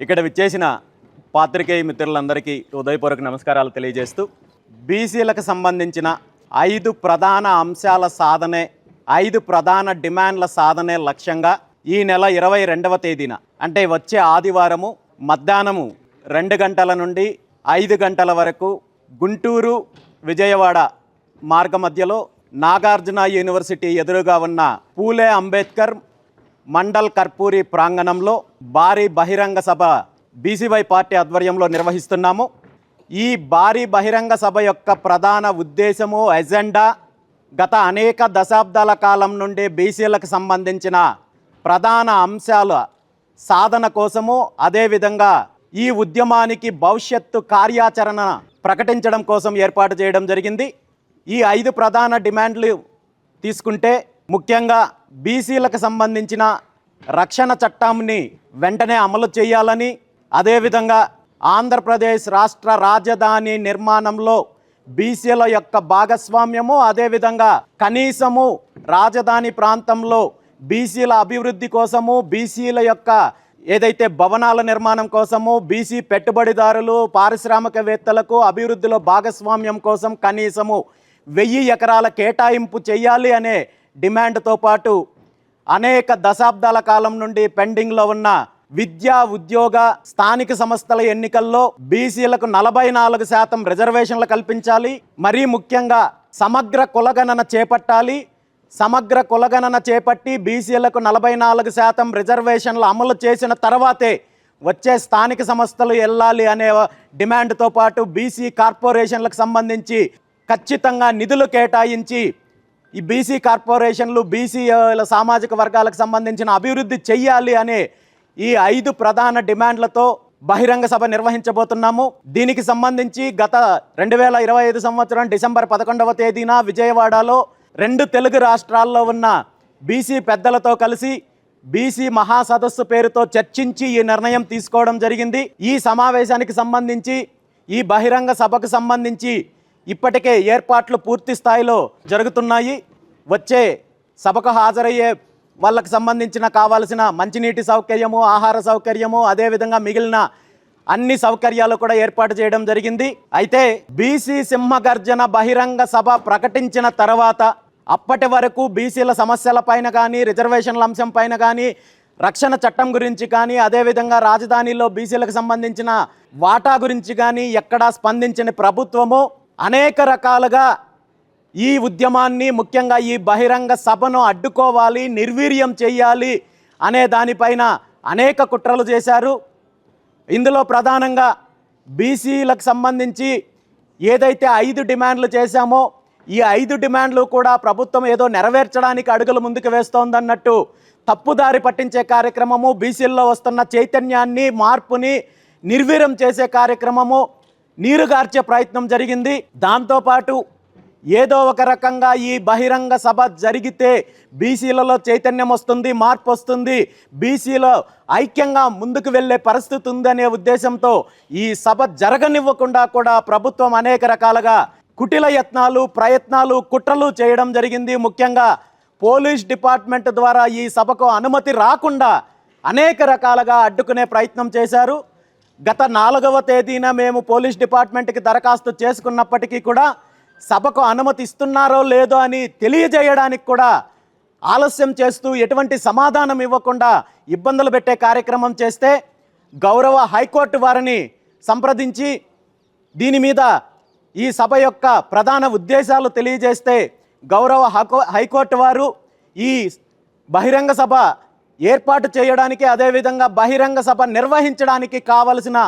ఇక్కడ విచ్చేసిన పాత్రికేయ మిత్రులందరికీ ఉదయపూర్వక నమస్కారాలు తెలియజేస్తూ బీసీలకు సంబంధించిన ఐదు ప్రధాన అంశాల సాధనే ఐదు ప్రధాన డిమాండ్ల సాధనే లక్ష్యంగా ఈ నెల ఇరవై రెండవ తేదీన అంటే వచ్చే ఆదివారము మధ్యాహ్నము రెండు గంటల నుండి ఐదు గంటల వరకు గుంటూరు విజయవాడ మార్గ మధ్యలో నాగార్జున యూనివర్సిటీ ఎదురుగా ఉన్న పూలే అంబేద్కర్ మండల్ కర్పూరి ప్రాంగణంలో భారీ బహిరంగ సభ బీసీవై పార్టీ ఆధ్వర్యంలో నిర్వహిస్తున్నాము. ఈ భారీ బహిరంగ సభ యొక్క ప్రధాన ఉద్దేశము ఎజెండా గత అనేక దశాబ్దాల కాలం నుండి బీసీలకు సంబంధించిన ప్రధాన అంశాల సాధన కోసము అదేవిధంగా ఈ ఉద్యమానికి భవిష్యత్తు కార్యాచరణ ప్రకటించడం కోసం ఏర్పాటు చేయడం జరిగింది. ఈ ఐదు ప్రధాన డిమాండ్లు తీసుకుంటే ముఖ్యంగా బీసీలకు సంబంధించిన రక్షణ చట్టాన్ని వెంటనే అమలు చేయాలని అదేవిధంగా ఆంధ్రప్రదేశ్ రాష్ట్ర రాజధాని నిర్మాణంలో బీసీల యొక్క భాగస్వామ్యము అదేవిధంగా కనీసము రాజధాని ప్రాంతంలో బీసీల అభివృద్ధి కోసము బీసీల యొక్క ఏదైతే భవనాల నిర్మాణం కోసము బీసీ పెట్టుబడిదారులు పారిశ్రామికవేత్తలకు అభివృద్ధిలో భాగస్వామ్యం కోసం కనీసము వెయ్యి ఎకరాల కేటాయింపు చేయాలి అనే డిమాండ్తో పాటు అనేక దశాబ్దాల కాలం నుండి పెండింగ్లో ఉన్న విద్యా ఉద్యోగ స్థానిక సంస్థల ఎన్నికల్లో బీసీలకు నలభై నాలుగు శాతం రిజర్వేషన్లు కల్పించాలి. మరీ ముఖ్యంగా సమగ్ర కులగణన చేపట్టాలి. సమగ్ర కులగణన చేపట్టి బీసీలకు నలభై నాలుగు శాతం రిజర్వేషన్లు అమలు చేసిన తర్వాతే వచ్చే స్థానిక సంస్థలు వెళ్ళాలి అనే డిమాండ్తో పాటు బీసీ కార్పొరేషన్లకు సంబంధించి ఖచ్చితంగా నిధులు కేటాయించి ఈ బీసీ కార్పొరేషన్లు బీసీల సామాజిక వర్గాలకు సంబంధించిన అభివృద్ధి చెయ్యాలి అనే ఈ ఐదు ప్రధాన డిమాండ్లతో బహిరంగ సభ నిర్వహించబోతున్నాము. దీనికి సంబంధించి గత రెండు వేల ఇరవై ఐదు సంవత్సరం డిసెంబర్ పదకొండవ తేదీన విజయవాడలో రెండు తెలుగు రాష్ట్రాల్లో ఉన్న బీసీ పెద్దలతో కలిసి బీసీ మహాసదస్సు పేరుతో చర్చించి ఈ నిర్ణయం తీసుకోవడం జరిగింది. ఈ సమావేశానికి సంబంధించి ఈ బహిరంగ సభకు సంబంధించి ఇప్పటికే ఏర్పాట్లు పూర్తి స్థాయిలో జరుగుతున్నాయి. వచ్చే సభకు హాజరయ్యే వాళ్ళకు సంబంధించిన కావాల్సిన మంచినీటి సౌకర్యము ఆహార సౌకర్యము అదేవిధంగా మిగిలిన అన్ని సౌకర్యాలు కూడా ఏర్పాటు చేయడం జరిగింది. అయితే బీసీ సింహగర్జన బహిరంగ సభ ప్రకటించిన తర్వాత అప్పటి వరకు బీసీల సమస్యల పైన కానీ రిజర్వేషన్ల అంశం పైన కానీ రక్షణ చట్టం గురించి కానీ అదేవిధంగా రాజధానిలో బీసీలకు సంబంధించిన వాటా గురించి కానీ ఎక్కడా స్పందించని ప్రభుత్వము అనేక రకాలుగా ఈ ఉద్యమాన్ని ముఖ్యంగా ఈ బహిరంగ సభను అడ్డుకోవాలి నిర్వీర్యం చేయాలి అనే దానిపైన అనేక కుట్రలు చేశారు. ఇందులో ప్రధానంగా బీసీలకు సంబంధించి ఏదైతే ఐదు డిమాండ్లు చేశామో ఈ ఐదు డిమాండ్లు కూడా ప్రభుత్వం ఏదో నెరవేర్చడానికి అడుగులు ముందుకు వేస్తోందన్నట్టు తప్పుదారి పట్టించే కార్యక్రమము బీసీల్లో వస్తున్న చైతన్యాన్ని మార్పుని నిర్వీర్యం చేసే కార్యక్రమము నీరుగార్చే ప్రయత్నం జరిగింది. దాంతోపాటు ఏదో ఒక రకంగా ఈ బహిరంగ సభ జరిగితే బీసీలలో చైతన్యం వస్తుంది మార్పు వస్తుంది. బీసీలో ఐక్యంగా ముందుకు వెళ్ళే పరిస్థితి ఉందనే ఉద్దేశంతో ఈ సభ జరగనివ్వకుండా కూడా ప్రభుత్వం అనేక రకాలుగా కుటిల యత్నాలు ప్రయత్నాలు కుట్రలు చేయడం జరిగింది. ముఖ్యంగా పోలీస్ డిపార్ట్మెంట్ ద్వారా ఈ సభకు అనుమతి రాకుండా అనేక రకాలుగా అడ్డుకునే ప్రయత్నం చేశారు. గత నాలుగవ తేదీన మేము పోలీస్ డిపార్ట్మెంట్కి దరఖాస్తు చేసుకున్నప్పటికీ కూడా సభకు అనుమతి ఇస్తున్నారో లేదో అని తెలియజేయడానికి కూడా ఆలస్యం చేస్తూ ఎటువంటి సమాధానం ఇవ్వకుండా ఇబ్బందులు పెట్టే కార్యక్రమం చేస్తే గౌరవ హైకోర్టు వారిని సంప్రదించి దీని మీద ఈ సభ యొక్క ప్రధాన ఉద్దేశాలు తెలియజేస్తే గౌరవ హకో హైకోర్టు వారు ఈ బహిరంగ సభ ఏర్పాటు చేయడానికి అదేవిధంగా బహిరంగ సభ నిర్వహించడానికి కావలసిన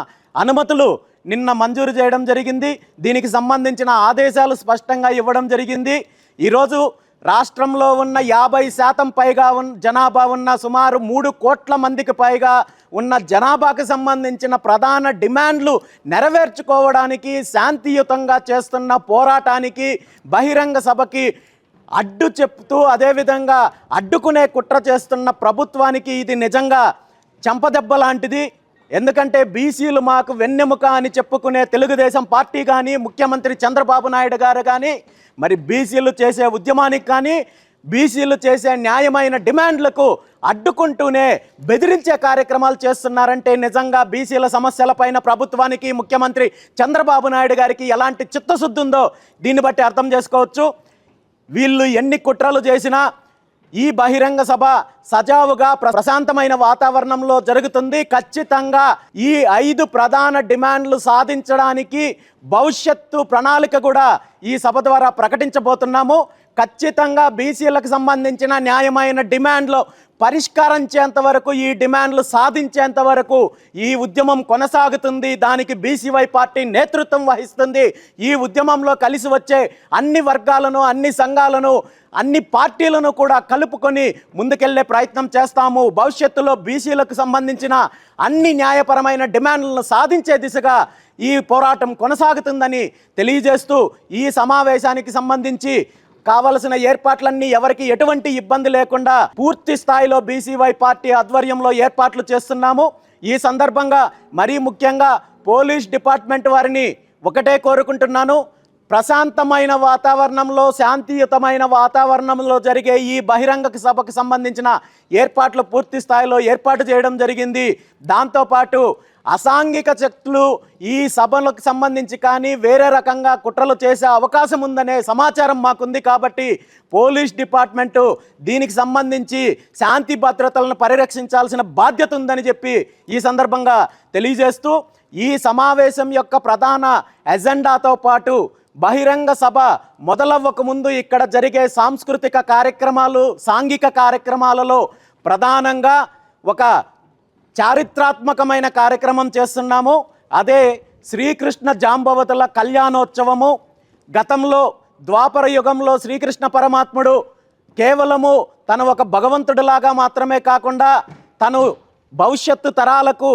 అనుమతులు నిన్న మంజూరు చేయడం జరిగింది. దీనికి సంబంధించిన ఆదేశాలు స్పష్టంగా ఇవ్వడం జరిగింది. ఈరోజు రాష్ట్రంలో ఉన్న యాభై శాతం పైగా ఉన్న జనాభా ఉన్న సుమారు మూడు కోట్ల మందికి పైగా ఉన్న జనాభాకు సంబంధించిన ప్రధాన డిమాండ్లు నెరవేర్చుకోవడానికి శాంతియుతంగా చేస్తున్న పోరాటానికి బహిరంగ సభకి అడ్డు చెప్తూ అదేవిధంగా అడ్డుకునే కుట్ర చేస్తున్న ప్రభుత్వానికి ఇది నిజంగా చెంపదెబ్బ లాంటిది. ఎందుకంటే బీసీలు మాకు వెన్నెముక అని చెప్పుకునే తెలుగుదేశం పార్టీ కానీ ముఖ్యమంత్రి చంద్రబాబు నాయుడు గారు కానీ మరి బీసీలు చేసే ఉద్యమానికి కానీ బీసీలు చేసే న్యాయమైన డిమాండ్లకు అడ్డుకుంటూనే బెదిరించే కార్యక్రమాలు చేస్తున్నారంటే నిజంగా బీసీల సమస్యలపైన ప్రభుత్వానికి ముఖ్యమంత్రి చంద్రబాబు నాయుడు గారికి ఎలాంటి చిత్తశుద్ధి ఉందో దీన్ని బట్టి అర్థం చేసుకోవచ్చు. వీళ్ళు ఎన్ని కుట్రలు చేసినా ఈ బహిరంగ సభ సజావుగా ప్ర- ప్రశాంతమైన వాతావరణంలో జరుగుతుంది. ఖచ్చితంగా ఈ ఐదు ప్రధాన డిమాండ్లు సాధించడానికి భవిష్యత్తు ప్రణాళిక కూడా ఈ సభ ద్వారా ప్రకటించబోతున్నాము. ఖచ్చితంగా బీసీలకు సంబంధించిన న్యాయమైన డిమాండ్లు పరిష్కరించేంత వరకు ఈ డిమాండ్లు సాధించేంత వరకు ఈ ఉద్యమం కొనసాగుతుంది. దానికి బీసీవై పార్టీ నేతృత్వం వహిస్తుంది. ఈ ఉద్యమంలో కలిసి వచ్చే అన్ని వర్గాలను అన్ని సంఘాలను అన్ని పార్టీలను కూడా కలుపుకొని ముందుకెళ్ళే ప్రయత్నం చేస్తాము. భవిష్యత్తులో బీసీలకు సంబంధించిన అన్ని న్యాయపరమైన డిమాండ్లను సాధించే దిశగా ఈ పోరాటం కొనసాగుతుందని తెలియజేస్తూ ఈ సమావేశానికి సంబంధించి కావలసిన ఏర్పాట్లన్నీ ఎవరికి ఎటువంటి ఇబ్బంది లేకుండా పూర్తి స్థాయిలో బీసీవై పార్టీ ఆధ్వర్యంలో ఏర్పాట్లు చేస్తున్నాము. ఈ సందర్భంగా మరీ ముఖ్యంగా పోలీస్ డిపార్ట్మెంట్ వారిని ఒకటే కోరుకుంటున్నాను. ప్రశాంతమైన వాతావరణంలో శాంతియుతమైన వాతావరణంలో జరిగే ఈ బహిరంగ సభకు సంబంధించిన ఏర్పాట్లు పూర్తి స్థాయిలో ఏర్పాటు చేయడం జరిగింది. దాంతోపాటు అసాంఘిక శక్తులు ఈ సభలకు సంబంధించి కానీ వేరే రకంగా కుట్రలు చేసే అవకాశం ఉందనే సమాచారం మాకుంది కాబట్టి పోలీస్ డిపార్ట్మెంటు దీనికి సంబంధించి శాంతి భద్రతలను పరిరక్షించాల్సిన బాధ్యత ఉందని చెప్పి ఈ సందర్భంగా తెలియజేస్తూ ఈ సమావేశం యొక్క ప్రధాన ఎజెండాతో పాటు బహిరంగ సభ మొదలవ్వక ముందు ఇక్కడ జరిగే సాంస్కృతిక కార్యక్రమాలు సాంఘిక కార్యక్రమాలలో ప్రధానంగా ఒక చారిత్రాత్మకమైన కార్యక్రమం చేస్తున్నాము. అదే శ్రీకృష్ణ జాంబవతుల కళ్యాణోత్సవము. గతంలో ద్వాపర యుగంలో శ్రీకృష్ణ పరమాత్ముడు కేవలము తను ఒక భగవంతుడిలాగా మాత్రమే కాకుండా తను భవిష్యత్తు తరాలకు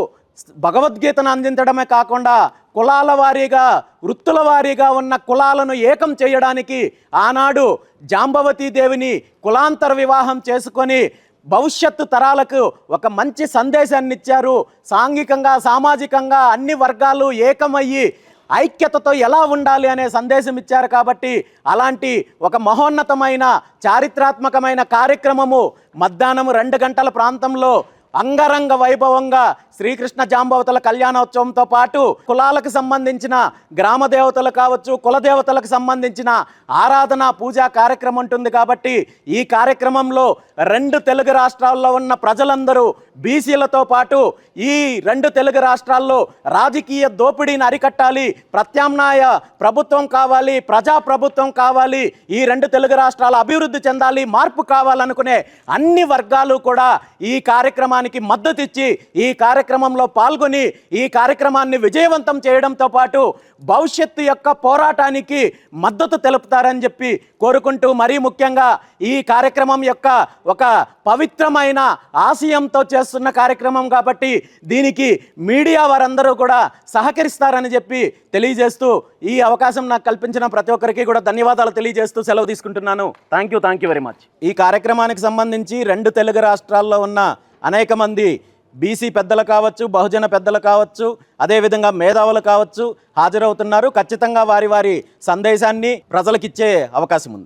భగవద్గీతను అందించడమే కాకుండా కులాల వారీగా వృత్తుల వారీగా ఉన్న కులాలను ఏకం చేయడానికి ఆనాడు జాంబవతీ దేవిని కులాంతర వివాహం చేసుకొని భవిష్యత్తు తరాలకు ఒక మంచి సందేశాన్ని ఇచ్చారు. సాంఘికంగా సామాజికంగా అన్ని వర్గాలు ఏకమయ్యి ఐక్యతతో ఎలా ఉండాలి అనే సందేశం ఇచ్చారు కాబట్టి అలాంటి ఒక మహోన్నతమైన చారిత్రాత్మకమైన కార్యక్రమము మధ్యాహ్నం రెండు గంటల ప్రాంతంలో అంగరంగ వైభవంగా శ్రీకృష్ణ జాంబవతల కళ్యాణోత్సవంతో పాటు కులాలకు సంబంధించిన గ్రామ దేవతలు కావచ్చు కుల దేవతలకు సంబంధించిన ఆరాధన పూజా కార్యక్రమం ఉంటుంది కాబట్టి ఈ కార్యక్రమంలో రెండు తెలుగు రాష్ట్రాల్లో ఉన్న ప్రజలందరూ బీసీలతో పాటు ఈ రెండు తెలుగు రాష్ట్రాల్లో రాజకీయ దోపిడీని అరికట్టాలి ప్రత్యామ్నాయ ప్రభుత్వం కావాలి ప్రజా ప్రభుత్వం కావాలి ఈ రెండు తెలుగు రాష్ట్రాలు అభివృద్ధి చెందాలి మార్పు కావాలనుకునే అన్ని వర్గాలు కూడా ఈ కార్యక్రమాన్ని కార్యక్రమానికి మద్దతు ఇచ్చి ఈ కార్యక్రమంలో పాల్గొని ఈ కార్యక్రమాన్ని విజయవంతం చేయడంతో పాటు భవిష్యత్తు యొక్క పోరాటానికి మద్దతు తెలుపుతారని చెప్పి కోరుకుంటూ మరీ ముఖ్యంగా ఈ కార్యక్రమం యొక్క ఒక పవిత్రమైన ఆశయంతో చేస్తున్న కార్యక్రమం కాబట్టి దీనికి మీడియా వారందరూ కూడా సహకరిస్తారని చెప్పి తెలియజేస్తూ ఈ అవకాశం నాకు కల్పించిన ప్రతి ఒక్కరికి కూడా ధన్యవాదాలు తెలియజేస్తూ సెలవు తీసుకుంటున్నాను. Thank you thank you very much ఈ కార్యక్రమానికి సంబంధించి రెండు తెలుగు రాష్ట్రాల్లో ఉన్న అనేక మంది బీసీ పెద్దలు కావచ్చు బహుజన పెద్దలు కావచ్చు అదేవిధంగా మేధావులు కావచ్చు హాజరవుతున్నారు. ఖచ్చితంగా వారి వారి సందేశాన్ని ప్రజలకిచ్చే అవకాశం ఉంది.